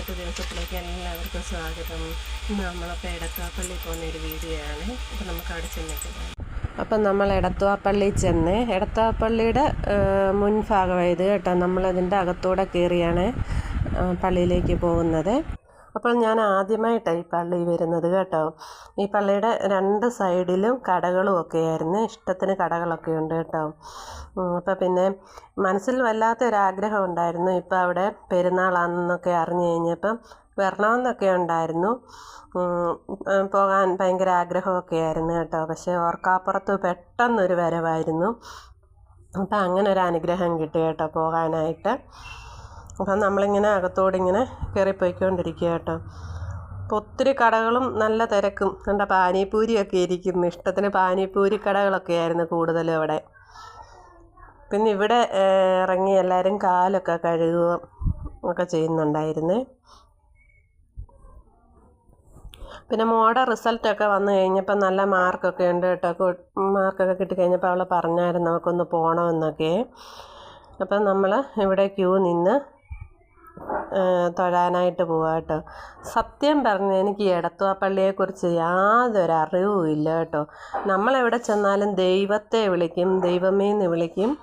ഇന്നത്തെ ദിവസത്തിലേക്ക് എല്ലാവർക്കും സ്വാഗതം. ഇന്ന് നമ്മളപ്പോൾ എടത്വാപ്പള്ളി പോകുന്ന ഒരു വീഡിയോ ആണ് അപ്പോൾ നമുക്ക് അവിടെ ചെന്നിട്ട് അപ്പം നമ്മൾ എടത്തുവാപ്പള്ളി ചെന്ന് എടത്തുവാപ്പള്ളിയുടെ മുൻഭാഗമായത് കേട്ടോ നമ്മളതിന്റെ അകത്തൂടെ കയറിയാണ് പള്ളിയിലേക്ക് പോകുന്നത്. അപ്പോൾ ഞാൻ ആദ്യമായിട്ടാണ് ഈ പള്ളി വരുന്നത് കേട്ടോ. ഈ പള്ളിയുടെ രണ്ട് സൈഡിലും കടകളും ഒക്കെ ആയിരുന്നു ഇഷ്ടത്തിന് കടകളൊക്കെ ഉണ്ട് കേട്ടോ. അപ്പോൾ പിന്നെ മനസ്സിൽ വല്ലാത്തൊരാഗ്രഹം ഉണ്ടായിരുന്നു. ഇപ്പോൾ അവിടെ പെരുന്നാളാണെന്നൊക്കെ അറിഞ്ഞു കഴിഞ്ഞപ്പം വരണമെന്നൊക്കെ ഉണ്ടായിരുന്നു. പോകാൻ ഭയങ്കര ആഗ്രഹമൊക്കെ ആയിരുന്നു കേട്ടോ. പക്ഷേ ഓർക്കാപ്പുറത്ത് പെട്ടെന്നൊരു വരവായിരുന്നു. അപ്പം അങ്ങനെ ഒരു അനുഗ്രഹം കിട്ടി കേട്ടോ പോകാനായിട്ട്. അപ്പം നമ്മളിങ്ങനെ അകത്തോടിങ്ങനെ കയറിപ്പോയിക്കൊണ്ടിരിക്കുക കേട്ടോ. അപ്പോൾ ഒത്തിരി കടകളും നല്ല തിരക്കും. എന്താ പാനിപ്പൂരിയൊക്കെ ഇരിക്കുന്നു. ഇഷ്ടത്തിന് പാനിപ്പൂരി കടകളൊക്കെ ആയിരുന്നു കൂടുതലും അവിടെ. പിന്നെ ഇവിടെ ഇറങ്ങി എല്ലാവരും കാലൊക്കെ കഴുകുക ഒക്കെ ചെയ്യുന്നുണ്ടായിരുന്നേ. പിന്നെ മോടെ റിസൾട്ടൊക്കെ വന്നു കഴിഞ്ഞപ്പോൾ നല്ല മാർക്കൊക്കെ ഉണ്ട് കേട്ടോ. മാർക്കൊക്കെ കിട്ടിക്കഴിഞ്ഞപ്പോൾ അവൾ പറഞ്ഞായിരുന്നു അവൾക്കൊന്ന് പോകണമെന്നൊക്കെ. അപ്പം നമ്മൾ ഇവിടെ ക്യൂ നിന്ന് തൊഴാനായിട്ട് പോവാ കേട്ടോ. സത്യം പറഞ്ഞ എനിക്ക് എടത്തുവാ പള്ളിയെക്കുറിച്ച് യാതൊരു അറിവും ഇല്ല കേട്ടോ. നമ്മളെവിടെ ചെന്നാലും ദൈവത്തെ വിളിക്കും ദൈവമേ എന്ന് വിളിക്കും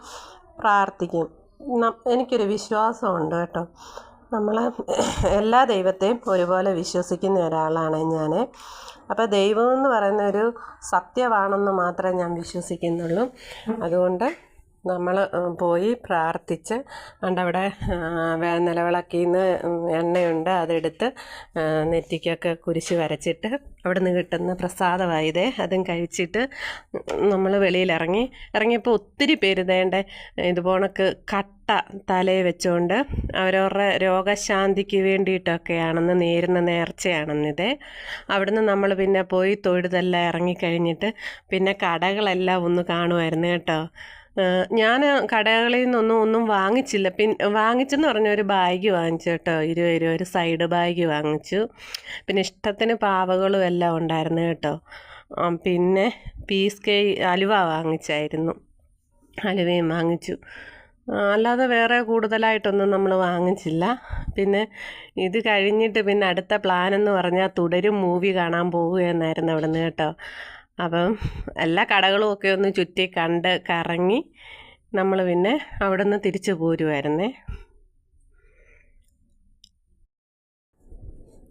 പ്രാർത്ഥിക്കും. എനിക്കൊരു വിശ്വാസമുണ്ട് കേട്ടോ. നമ്മൾ എല്ലാ ദൈവത്തെയും ഒരുപോലെ വിശ്വസിക്കുന്ന ഒരാളാണ് ഞാൻ അപ്പോൾ ദൈവം എന്ന് പറയുന്ന ഒരു സത്യമാണെന്ന് മാത്രമേ ഞാൻ വിശ്വസിക്കുന്നുള്ളൂ. അതുകൊണ്ട് നമ്മൾ പോയി പ്രാർത്ഥിച്ച് അവിടെ നിലവിളക്കിന്ന് നിന്ന് എണ്ണയുണ്ട് അതെടുത്ത് നെറ്റിക്കൊക്കെ കുരിശ് വരച്ചിട്ട് അവിടെ നിന്ന് കിട്ടുന്ന പ്രസാദമായതേ അതും കഴിച്ചിട്ട് നമ്മൾ വെളിയിലിറങ്ങി. ഇറങ്ങിയപ്പോൾ ഒത്തിരി പേര് വേണ്ട ഇതുപോണക്ക് കട്ട തലയിൽ വെച്ചുകൊണ്ട് അവരവരുടെ രോഗശാന്തിക്ക് വേണ്ടിയിട്ടൊക്കെയാണെന്ന് നേരുന്ന നേർച്ചയാണെന്നിത് അവിടുന്ന് നമ്മൾ പിന്നെ പോയി തൊഴുതെല്ലാം ഇറങ്ങിക്കഴിഞ്ഞിട്ട് പിന്നെ കടകളെല്ലാം ഒന്ന് കാണുമായിരുന്നു കേട്ടോ. ഞാൻ കടകളിൽ നിന്നൊന്നും ഒന്നും വാങ്ങിച്ചില്ല. പിന്നെ വാങ്ങിച്ചെന്ന് പറഞ്ഞ ഒരു ബാഗ് വാങ്ങിച്ചു കേട്ടോ. ഇരുപത് രൂപ ഒരു സൈഡ് ബാഗ് വാങ്ങിച്ചു. പിന്നെ ഇഷ്ടത്തിന് പാവകളും എല്ലാം ഉണ്ടായിരുന്നു കേട്ടോ. പിന്നെ പീസ് കേ അലുവ വാങ്ങിച്ചായിരുന്നു. അലുവയും വാങ്ങിച്ചു. അല്ലാതെ വേറെ കൂടുതലായിട്ടൊന്നും നമ്മൾ വാങ്ങിച്ചില്ല. പിന്നെ ഇത് കഴിഞ്ഞിട്ട് പിന്നെ അടുത്ത പ്ലാൻ എന്ന് പറഞ്ഞാൽ തുടരും മൂവി കാണാൻ പോവുകയെന്നായിരുന്നു അവിടെ നിന്ന് കേട്ടോ. അപ്പം എല്ലാ കടകളും ഒക്കെ ഒന്ന് ചുറ്റി കണ്ട് കറങ്ങി നമ്മൾ പിന്നെ അവിടെ നിന്ന് തിരിച്ചു പോരുമായിരുന്നേ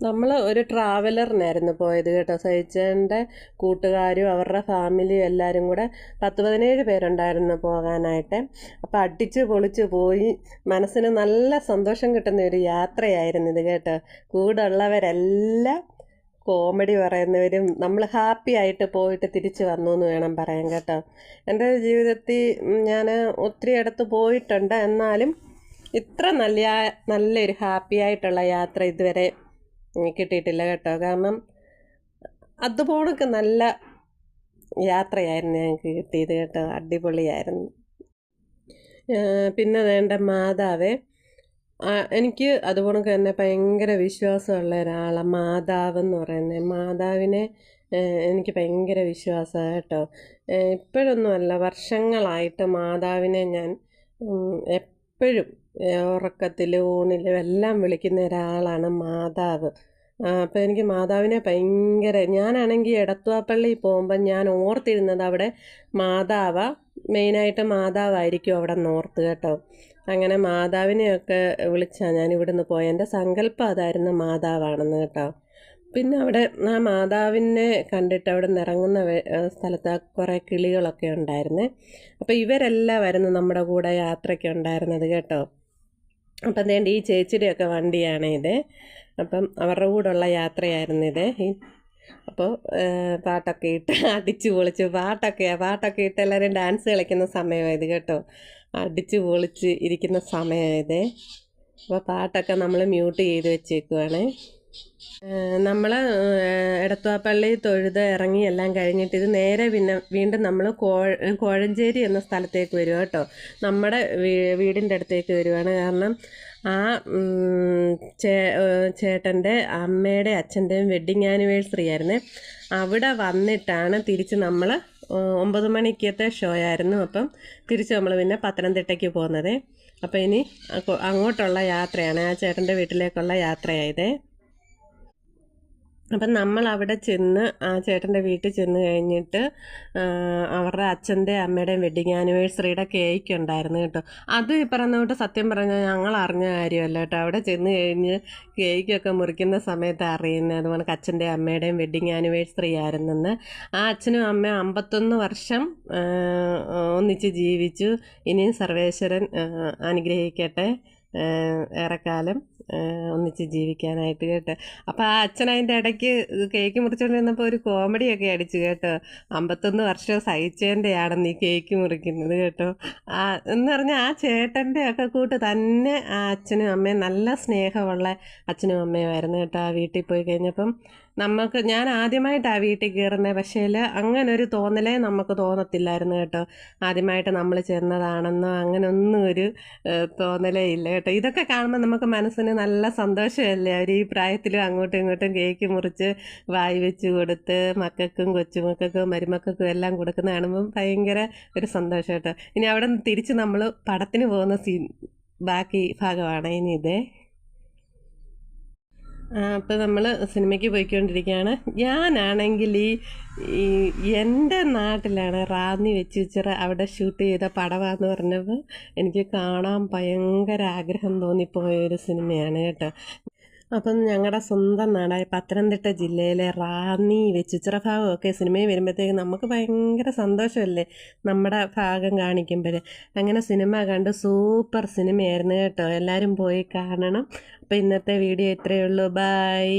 നമ്മൾ ഒരു ട്രാവലറിനായിരുന്നു പോയത് കേട്ടോ. സഹിച്ചന്റെ കൂട്ടുകാരും അവരുടെ ഫാമിലിയും എല്ലാവരും കൂടെ പത്ത് പതിനേഴ് പേരുണ്ടായിരുന്നു പോകാനായിട്ട്. അപ്പോൾ അടിച്ച് പൊളിച്ച് പോയി മനസ്സിന് നല്ല സന്തോഷം കിട്ടുന്ന ഒരു യാത്രയായിരുന്നു ഇത് കേട്ടോ. കൂടെ ഉള്ളവരെല്ലാം കോമഡി പറയുന്നവരും നമ്മൾ ഹാപ്പി ആയിട്ട് പോയിട്ട് തിരിച്ചു വന്നു എന്ന് വേണം പറയാൻ കേട്ടോ. എന്റെ ജീവിതത്തിൽ ഞാൻ ഒത്തിരി ഇടത്ത് പോയിട്ടുണ്ട്. എന്നാലും ഇത്ര നല്ല നല്ലൊരു ഹാപ്പി ആയിട്ടുള്ള യാത്ര ഇതുവരെ കിട്ടിയിട്ടില്ല കേട്ടോ. കാരണം അതുപോലൊക്കെ നല്ല യാത്രയായിരുന്നു ഞങ്ങൾക്ക് കിട്ടിയത് കേട്ടോ. അടിപൊളിയായിരുന്നു. പിന്നെ വേണ്ട മാതാവേ എനിക്ക് അതുപോലെ തന്നെ ഭയങ്കര വിശ്വാസമുള്ള ഒരാളാണ് മാതാവ് എന്ന് പറയുന്നത്. മാതാവിനെ എനിക്ക് ഭയങ്കര വിശ്വാസമാണ് കേട്ടോ. ഇപ്പോഴൊന്നുമല്ല വർഷങ്ങളായിട്ട് മാതാവിനെ ഞാൻ എപ്പോഴും ഉറക്കത്തിൽ ഊണിലും എല്ലാം വിളിക്കുന്ന ഒരാളാണ് മാതാവ്. അപ്പോൾ എനിക്ക് മാതാവിനെ ഭയങ്കര ഞാനാണെങ്കിൽ എടത്തുവാപ്പള്ളി പോകുമ്പോൾ ഞാൻ ഓർത്തിരുന്നത് അവിടെ മാതാവ. മെയിനായിട്ട് മാതാവായിരിക്കും അവിടെ ഓർത്ത് കേട്ടോ. അങ്ങനെ മാതാവിനെയൊക്കെ വിളിച്ചാണ് ഞാൻ ഇവിടുന്ന് പോയത് എന്റെ സങ്കല്പം അതായിരുന്നു മാതാവാണെന്ന് കേട്ടോ. പിന്നെ അവിടെ ആ മാതാവിനെ കണ്ടിട്ട് അവിടെ ആ സ്ഥലത്ത് കുറേ കിളികളൊക്കെ ഉണ്ടായിരുന്നേ. അപ്പോൾ ഇവരെല്ലാം വരുന്നു നമ്മുടെ കൂടെ യാത്രയ്ക്ക് ഉണ്ടായിരുന്നത് കേട്ടോ. അപ്പം അതേണ്ട ഈ ചേച്ചിയുടെയൊക്കെ വണ്ടിയാണ് ഇത്. അപ്പം അവരുടെ കൂടെയുള്ള യാത്രയായിരുന്നു ഇത്. അപ്പോൾ പാട്ടൊക്കെ ഇട്ട് അടിച്ചു പൊളിച്ച്. പാട്ടൊക്കെ പാട്ടൊക്കെ ഇട്ട് എല്ലാവരും ഡാൻസ് കളിക്കുന്ന സമയമായത് കേട്ടോ. അടിച്ച് പൊളിച്ച് ഇരിക്കുന്ന സമയമായത് അപ്പോൾ പാട്ടൊക്കെ നമ്മൾ മ്യൂട്ട് ചെയ്ത് വെച്ചേക്കുവാണ്. നമ്മൾ എടത്വാപ്പള്ളി തൊഴുത് ഇറങ്ങി എല്ലാം കഴിഞ്ഞിട്ട് ഇത് നേരെ പിന്നെ വീണ്ടും നമ്മൾ കോഴഞ്ചേരി എന്ന സ്ഥലത്തേക്ക് വരും കേട്ടോ. നമ്മുടെ വീടിന്റെ അടുത്തേക്ക് വരുവാണ്. കാരണം ആ ചേ ചേട്ടന്റെ അമ്മയുടെ അച്ഛന്റെയും വെഡ്ഡിങ് ആനിവേഴ്സറി ആയിരുന്നേ. അവിടെ വന്നിട്ടാണ് തിരിച്ച് നമ്മൾ ഒമ്പത് മണിക്കത്തെ ഷോ ആയിരുന്നു അപ്പം തിരിച്ച് നമ്മൾ പിന്നെ പത്തനംതിട്ടയ്ക്ക് പോകുന്നത്. അപ്പോൾ ഇനി അങ്ങോട്ടുള്ള യാത്രയാണ് ആ ചേട്ടന്റെ വീട്ടിലേക്കുള്ള യാത്രയായതേ അപ്പം നമ്മൾ അവിടെ ചെന്ന് ആ ചേട്ടന്റെ വീട്ടിൽ ചെന്ന് കഴിഞ്ഞിട്ട് അവരുടെ അച്ഛന്റെ അമ്മയുടെയും വെഡിങ് ആനിവേഴ്സറിയുടെ കേക്ക് ഉണ്ടായിരുന്നു കേട്ടോ. അത് ഈ പറഞ്ഞോട്ട് സത്യം പറഞ്ഞാൽ ഞങ്ങൾ അറിഞ്ഞ കാര്യമല്ല കേട്ടോ. അവിടെ ചെന്ന് കഴിഞ്ഞ് കേക്കൊക്കെ മുറിക്കുന്ന സമയത്ത് അറിയുന്നത് അതുപോലെ അച്ഛന്റെ അമ്മയുടെയും വെഡിങ് ആനിവേഴ്സറി ആയിരുന്നെന്ന്. ആ അച്ഛനും അമ്മയും അമ്പത്തൊന്ന് വർഷം ഒന്നിച്ച് ജീവിച്ചു. ഇനിയും സർവേശ്വരൻ അനുഗ്രഹിക്കട്ടെ ഏറെക്കാലം. ഒന്നിച്ച് ജീവിക്കാനായിട്ട് കേട്ടോ. അപ്പോൾ ആ അച്ഛൻ അതിന്റെ ഇടയ്ക്ക് കേക്ക് മുറിച്ചുകൊണ്ടിരുന്നപ്പോൾ ഒരു കോമഡിയൊക്കെ അടിച്ചു കേട്ടോ. അമ്പത്തൊന്ന് വർഷം സഹിച്ചതിന്റെയാണെന്ന് ഈ കേക്ക് മുറിക്കുന്നത് കേട്ടോ. ആ എന്ന് പറഞ്ഞാൽ ആ ചേട്ടന്റെ ഒക്കെ കൂട്ട് തന്നെ ആ അച്ഛനും അമ്മയും നല്ല സ്നേഹമുള്ള അച്ഛനും അമ്മയുമായിരുന്നു കേട്ടോ ആ വീട്ടിൽ പോയി കഴിഞ്ഞപ്പം. നമുക്ക് ഞാൻ ആദ്യമായിട്ടാണ് വീട്ടിൽ കയറുന്നത് പക്ഷേ ഒരു തോന്നലേ നമുക്ക് തോന്നത്തില്ലായിരുന്നു കേട്ടോ. ആദ്യമായിട്ട് നമ്മൾ ചെന്നതാണെന്നോ അങ്ങനെ ഒന്നും ഒരു തോന്നലേ ഇല്ല കേട്ടോ. ഇതൊക്കെ കാണുമ്പോൾ നമുക്ക് മനസ്സിന് നല്ല സന്തോഷമല്ലേ? അവർ ഈ പ്രായത്തിലും അങ്ങോട്ടും ഇങ്ങോട്ടും കേക്ക് മുറിച്ച് വായി വെച്ച് കൊടുത്ത് മക്കൾക്കും കൊച്ചുമക്കൾക്കും മരുമക്കൾക്കും എല്ലാം കൊടുക്കുന്ന കാണുമ്പം ഭയങ്കര ഒരു സന്തോഷം കേട്ടോ. ഇനി അവിടെ നിന്ന് തിരിച്ച് നമ്മൾ പടത്തിന് പോകുന്ന സീൻ ബാക്കി ഭാഗമാണ്. ഇനി ഇതേ അപ്പോൾ നമ്മൾ സിനിമയ്ക്ക് പോയിക്കൊണ്ടിരിക്കുകയാണ്. ഞാനാണെങ്കിൽ ഈ എന്റെ നാട്ടിലാണ് റാന്നി വെച്ച് വെച്ചിട്ട് അവിടെ ഷൂട്ട് ചെയ്ത പടമാന്ന് പറഞ്ഞത് എനിക്ക് കാണാൻ ഭയങ്കര ആഗ്രഹം തോന്നിപ്പോയ ഒരു സിനിമയാണ് കേട്ടോ. അപ്പം ഞങ്ങളുടെ സ്വന്തം നാടായ പത്തനംതിട്ട ജില്ലയിലെ റാന്നി വെച്ചുച്ചിറ ഭാഗമൊക്കെ സിനിമയിൽ വരുമ്പോഴത്തേക്ക് നമുക്ക് ഭയങ്കര സന്തോഷമല്ലേ നമ്മുടെ ഭാഗം കാണിക്കുമ്പോൾ അങ്ങനെ സിനിമ കണ്ട് സൂപ്പർ സിനിമയായിരുന്നു കേട്ടോ. എല്ലാവരും പോയി കാണണം. അപ്പോൾ ഇന്നത്തെ വീഡിയോ ഇത്രയേ ഉള്ളൂ. ബൈ.